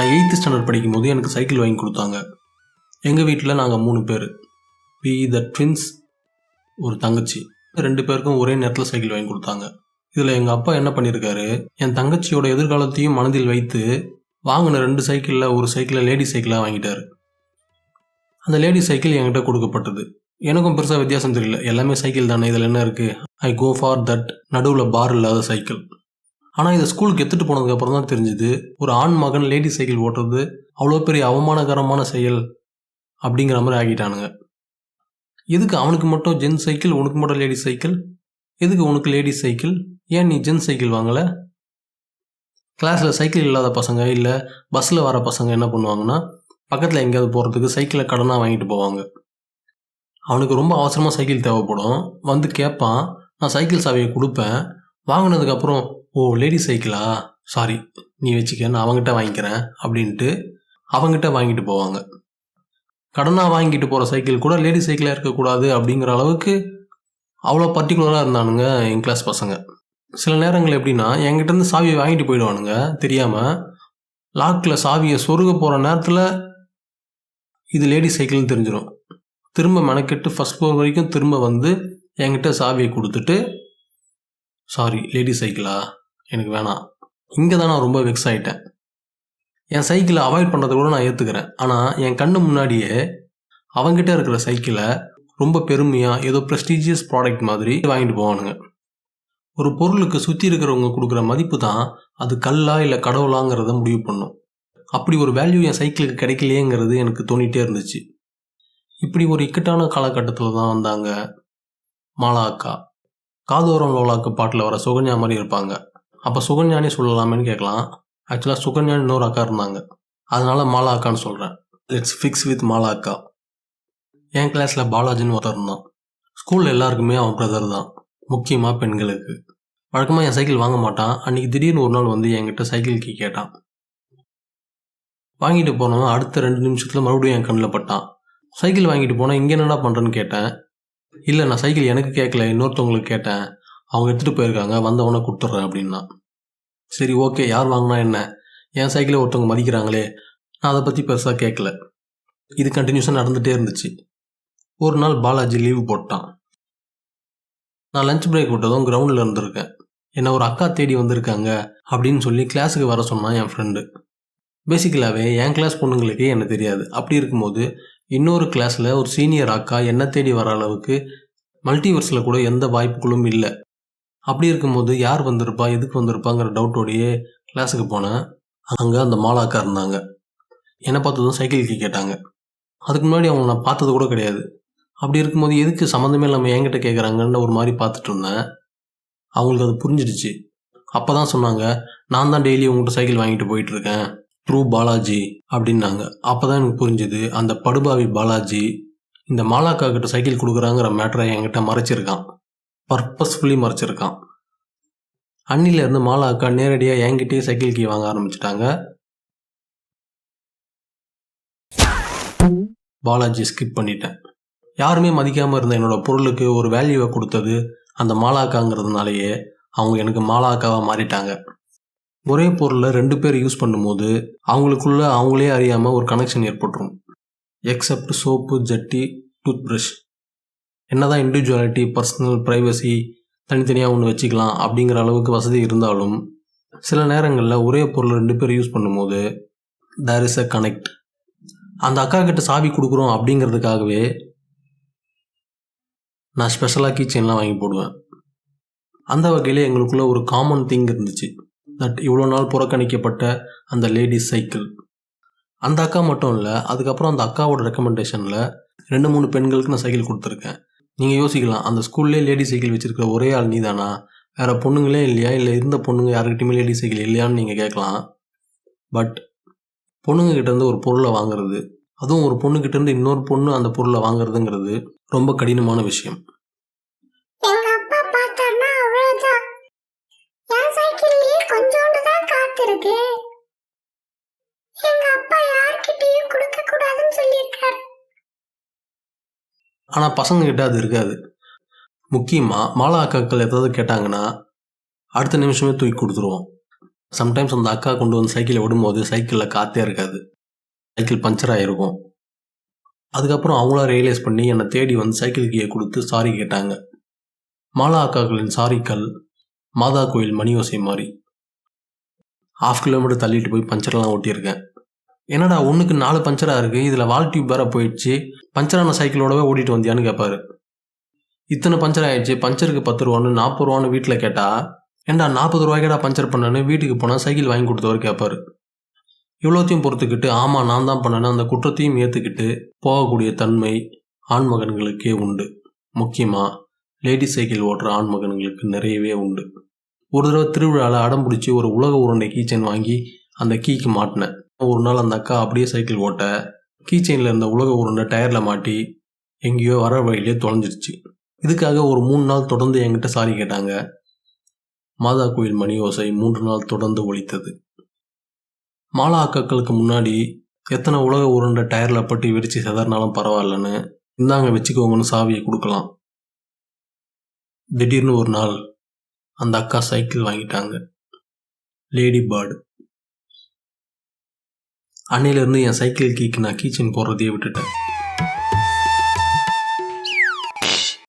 நான் eighth standard படிக்கும்போது எனக்கு சைக்கிள் வாங்கி கொடுத்தாங்க. எங்கள் வீட்டில் நாங்கள் மூணு பேர். பி த ட்வின்ஸ் ஒரு தங்கச்சி. ரெண்டு பேருக்கும் ஒரே நேரத்தில் சைக்கிள் வாங்கி கொடுத்தாங்க. இதில் எங்கள் அப்பா என்ன பண்ணியிருக்காரு என் தங்கச்சியோட எதிர்காலத்தையும் மனதில் வைத்து வாங்கின ரெண்டு சைக்கிளில் ஒரு சைக்கிளை லேடி சைக்கிளாக வாங்கிட்டார். அந்த லேடி சைக்கிள் என்கிட்ட கொடுக்கப்பட்டது. எனக்கும் பெருசாக வித்தியாசம் தெரியல. எல்லாமே சைக்கிள் தானே இதில் என்ன இருக்குது ஐ கோ ஃபார் தட் நடுவில் பார் இல்லாத சைக்கிள் ஆனால் இதை ஸ்கூலுக்கு எடுத்துகிட்டு போனதுக்கப்புறம் தான் தெரிஞ்சுது ஒரு ஆண் மகன் லேடி சைக்கிள் ஓட்டுறது அவ்வளோ பெரிய அவமானகரமான செயல் அப்படிங்கிற மாதிரி ஆகிட்டானுங்க. எதுக்கு அவனுக்கு மட்டும் ஜென் சைக்கிள் உனக்கு மட்டும் லேடி சைக்கிள் எதுக்கு உனக்கு லேடி சைக்கிள் ஏன் நீ ஜென் சைக்கிள் வாங்கலை? கிளாஸில் சைக்கிள் இல்லாத பசங்க இல்லை பஸ்ஸில் வர பசங்க என்ன பண்ணுவாங்கன்னா பக்கத்தில் எங்கேயாவது போகிறதுக்கு சைக்கிளை கடனாக வாங்கிட்டு போவாங்க. அவனுக்கு ரொம்ப அவசரமாக சைக்கிள் தேவைப்படும். வந்து கேட்பான் நான் சைக்கிள் சாவியை கொடுப்பேன். வாங்கினதுக்கப்புறம் ஓ லேடி சைக்கிளா சாரி நீ வச்சுக்க நான் அவங்ககிட்ட வாங்கிக்கிறேன் அப்படின்ட்டு அவங்ககிட்ட வாங்கிட்டு போவாங்க. கடனாக வாங்கிட்டு போகிற சைக்கிள் கூட லேடி சைக்கிளாக இருக்கக்கூடாது அப்படிங்கிற அளவுக்கு அவ்வளோ பர்டிகுலராக இருந்தானுங்க என் கிளாஸ் பசங்க. சில நேரங்கள் எப்படின்னா என்கிட்டருந்து சாவியை வாங்கிட்டு போயிடுவானுங்க தெரியாமல் லாக்கில் சாவியை சொருக போகிற நேரத்தில் இது லேடி சைக்கிள்னு தெரிஞ்சிடும் திரும்ப மெனக்கெட்டு ஃபஸ்ட் ஃப்ளோர் வரைக்கும் திரும்ப வந்து என்கிட்ட சாவியை கொடுத்துட்டு சாரி லேடி சைக்கிளா எனக்கு வேணாம். இங்கே தான் நான் ரொம்ப வெக்ஸ் ஆகிட்டேன் என் சைக்கிளை அவாய்ட் பண்ணுறத கூட நான் ஏற்றுக்கிறேன் ஆனால் என் கண்ணு முன்னாடியே அவங்ககிட்ட இருக்கிற சைக்கிளை ரொம்ப பெருமையாக ஏதோ ப்ரெஸ்டீஜியஸ் ப்ராடக்ட் மாதிரி வாங்கிட்டு போவானுங்க. ஒரு பொருளுக்கு சுற்றி இருக்கிறவங்க கொடுக்குற மதிப்பு தான் அது கல்லா இல்லை கடவுளாங்கிறத முடிவு பண்ணும். அப்படி ஒரு வேல்யூ என் சைக்கிளுக்கு கிடைக்கலையேங்கிறது எனக்கு தோணிகிட்டே இருந்துச்சு. இப்படி ஒரு இக்கட்டான காலகட்டத்தில் தான் வந்தாங்க மாலா அக்கா காதோரம் லோலாக்கு பாட்டில் வர சுகன்யா மாதிரி இருப்பாங்க. அப்போ சுகன்யானே சொல்லலாமேன்னு கேட்கலாம். ஆக்சுவலாக சுகன்யானி இன்னொரு அக்கா இருந்தாங்க. அதனால மாலா அக்கான்னு சொல்கிறேன் லெட்ஸ் ஃபிக்ஸ் வித் மாலா அக்கா என் கிளாஸில் பாலாஜின்னு ஒருத்தர் இருந்தான். ஸ்கூலில் எல்லாருக்குமே அவன் பிரதர் தான். முக்கியமாக பெண்களுக்கு. வழக்கமாக என் சைக்கிள் வாங்க மாட்டான். அன்றைக்கி திடீர்னு ஒரு நாள் வந்து என்கிட்ட சைக்கிள் கீ கேட்டான். வாங்கிட்டு போனவன் அடுத்த ரெண்டு நிமிஷத்தில் மறுபடியும் என் கண்ணில் பட்டான். சைக்கிள் வாங்கிட்டு போனால் இங்கே என்னடா பண்ணுறேன்னு கேட்டேன். இல்லை நான் சைக்கிள் எனக்கு கேட்கல. இன்னொருத்தவங்களுக்கு கேட்டேன். அவங்க எடுத்துகிட்டு போயிருக்காங்க வந்தவொடனே கொடுத்துட்றேன் அப்படின்னா. சரி ஓகே யார் வாங்கினா என்ன? என் சைக்கிளை ஒருத்தவங்க மதிக்கிறாங்களே நான் அதை பற்றி பெருசாக கேட்கல. இது கண்டினியூஸாக நடந்துகிட்டே இருந்துச்சு. ஒரு நாள் பாலாஜி லீவு போட்டான். நான் லஞ்ச் பிரேக் விட்டதும் கிரவுண்டில் இருந்திருக்கேன். என்னை ஒரு அக்கா தேடி வந்திருக்காங்க அப்படின்னு சொல்லி கிளாஸுக்கு வர சொன்னான் என் ஃப்ரெண்டு பேசிக்கலாகவே என் கிளாஸ் பொண்ணுங்களுக்கே என்ன தெரியாது. அப்படி இருக்கும்போது இன்னொரு கிளாஸில் ஒரு சீனியர் அக்கா என்ன தேடி வர அளவுக்கு மல்டிவர்ஸில் கூட எந்த வாய்ப்புகளும் இல்லை. அப்படி இருக்கும்போது யார் வந்திருப்பா எதுக்கு வந்திருப்பாங்கிற டவுட்டோடையே கிளாஸுக்கு போனேன். அங்கே அந்த மாலாக்கா இருந்தாங்க. என்னை பார்த்ததும் சைக்கிளுக்கு கேட்டாங்க. அதுக்கு முன்னாடி அவங்க நான் பார்த்தது கூட கிடையாது. அப்படி இருக்கும்போது எதுக்கு சம்மந்தமே இல்லாமல் என்கிட்ட கேட்குறாங்கன்னு ஒரு மாதிரி பார்த்துட்டு இருந்தேன். அவங்களுக்கு அது புரிஞ்சிடுச்சு. அப்போ தான் சொன்னாங்க நான் தான் டெய்லி உங்கள்கிட்ட சைக்கிள் வாங்கிட்டு போயிட்டுருக்கேன் த்ரூ பாலாஜி அப்படின்னாங்க. அப்போ தான் எனக்கு புரிஞ்சுது அந்த படுபாவி பாலாஜி இந்த மாலாக்கா கிட்ட சைக்கிள் கொடுக்குறாங்கிற மேட்டரை என்கிட்ட மறைச்சிருக்கான். பர்பஸ்ஃபுல்லி மறைச்சிருக்கான். அன்னிலேருந்து மாலா அக்கா நேரடியாக என்கிட்டயே சைக்கிள் கீ வாங்க ஆரம்பிச்சிட்டாங்க. பாலாஜி ஸ்கிப் பண்ணிட்டேன். யாருமே மதிக்காமல் இருந்த என்னோட பொருளுக்கு ஒரு வேல்யூவை கொடுத்தது அந்த மாலாக்காங்கிறதுனாலேயே அவங்க எனக்கு மாலாக்காவாக மாறிட்டாங்க. ஒரே பொருளை ரெண்டு பேர் யூஸ் பண்ணும்போது அவங்களுக்குள்ள அவங்களே அறியாமல் ஒரு கனெக்ஷன் ஏற்பட்டுரும். எக்ஸப்ட் சோப்பு ஜட்டி டூத் ப்ரஷ் என்னதான் இண்டிவிஜுவாலிட்டி பர்சனல் ப்ரைவசி தனித்தனியாக ஒன்று வச்சுக்கலாம் அப்படிங்கிற அளவுக்கு வசதி இருந்தாலும் சில நேரங்களில் ஒரே பொருள் ரெண்டு பேர் யூஸ் பண்ணும்போது தேர் இஸ் அ கனெக்ட் அந்த அக்கா கிட்ட சாவி கொடுக்குறோம் அப்படிங்கிறதுக்காகவே நான் ஸ்பெஷலாக கீச்செயின்லாம் வாங்கி போடுவேன். அந்த வகையில் எங்களுக்குள்ள ஒரு காமன் திங் இருந்துச்சு. தட் இவ்வளோ நாள் புறக்கணிக்கப்பட்ட அந்த லேடிஸ் சைக்கிள் அந்த அக்கா மட்டும் இல்லை அதுக்கப்புறம் அந்த அக்காவோட ரெக்கமெண்டேஷனில் ரெண்டு மூணு பெண்களுக்கு நான் சைக்கிள் கொடுத்துருக்கேன். நீங்கள் யோசிக்கலாம் அந்த ஸ்கூல்லே லேடி சைக்கிள் வச்சுருக்க ஒரே ஆள் நீதானா? வேறு பொண்ணுங்களே இல்லையா? இல்லை இருந்த பொண்ணுங்க யாருக்கிட்டையுமே லேடி சைக்கிள் இல்லையான்னு நீங்கள் கேட்கலாம். பட் பொண்ணுங்கக்கிட்டேருந்து ஒரு பொருளை வாங்குறது அதுவும் ஒரு பொண்ணுக்கிட்டேருந்து இன்னொரு பொண்ணு அந்த பொருளை வாங்குறதுங்கிறது ரொம்ப கடினமான விஷயம். என் சைக்கிள்லயே கொஞ்சோண்டு தான் ஆனால் பசங்கக்கிட்ட அது இருக்காது. முக்கியமாக மாலா அக்காக்கள் ஏதாவது கேட்டாங்கன்னா அடுத்த நிமிஷமே தூக்கி கொடுத்துருவோம். சம்டைம்ஸ் அந்த அக்கா கொண்டு வந்து சைக்கிளை விடும்போது சைக்கிளில் காற்றே இருக்காது. சைக்கிள் பஞ்சர் ஆகிருக்கும் அதுக்கப்புறம் அவங்களா ரியலைஸ் பண்ணி என்னை தேடி வந்து சைக்கிள் கீயை கொடுத்து சாரி கேட்டாங்க. மாலா அக்காக்களின் சாரிக்கல் மாதா கோயில் மணியோசை மாதிரி. ஹாஃப் கிலோமீட்டர் தள்ளிட்டு போய் பஞ்சர்லாம் ஓட்டியிருக்கேன் என்னடா ஒன்றுக்கு நாலு பஞ்சராக இருக்குது இதில் வால் டியூப் வேற போயிடுச்சு. பஞ்சரான சைக்கிளோடவே ஓடிட்டு வந்தியான்னு கேட்பாரு இத்தனை பஞ்சர் ஆயிடுச்சு. பஞ்சருக்கு பத்து ரூபான்னு நாற்பது ரூபான்னு வீட்டில் கேட்டால் ஏன்டா நாற்பது ரூபாய்க்கடா பஞ்சர் பண்ணேன்னு வீட்டுக்கு போனால் சைக்கிள் வாங்கி கொடுத்தவர் கேட்பாரு இவ்வளோத்தையும் பொறுத்துக்கிட்டு ஆமாம் நான் தான் பண்ணேன்னு அந்த குற்றத்தையும் ஏற்றுக்கிட்டு போகக்கூடிய தன்மை ஆண்மகன்களுக்கே உண்டு. முக்கியமாக லேடி சைக்கிள் ஓட்டுற ஆண்மகன்களுக்கு நிறையவே உண்டு. ஒரு தடவை திருவிழாவில் அடம் பிடிச்சி ஒரு உலக உருண்டை கீச்சன் வாங்கி அந்த கீக்கு மாட்டினேன். ஒரு நாள் அந்த அக்கா அப்படியே சைக்கிள் ஓட்ட கீச்செயினில் இருந்த உலக உருண்டை டயரில் மாட்டி எங்கேயோ வர வழியிலே தொலைஞ்சிருச்சு. இதுக்காக ஒரு மூணு நாள் தொடர்ந்து என்கிட்ட சாரி கேட்டாங்க. மாதா கோயில் மணி ஓசை மூன்று நாள் தொடர்ந்து ஒழித்தது மாலா அக்காக்களுக்கு முன்னாடி எத்தனை உலக உருண்டை டயரில் பட்டு வெடிச்சு செதறினாலும் பரவாயில்லன்னு இந்தாங்க வச்சுக்கோங்கன்னு சாவியை கொடுக்கலாம். திடீர்னு ஒரு நாள் அந்த அக்கா சைக்கிள் வாங்கிட்டாங்க. Lady bird. அன்னையிலேருந்து என் சைக்கிள் கீக்கு நான் கீச்சன் போடுறதையே விட்டுட்டேன்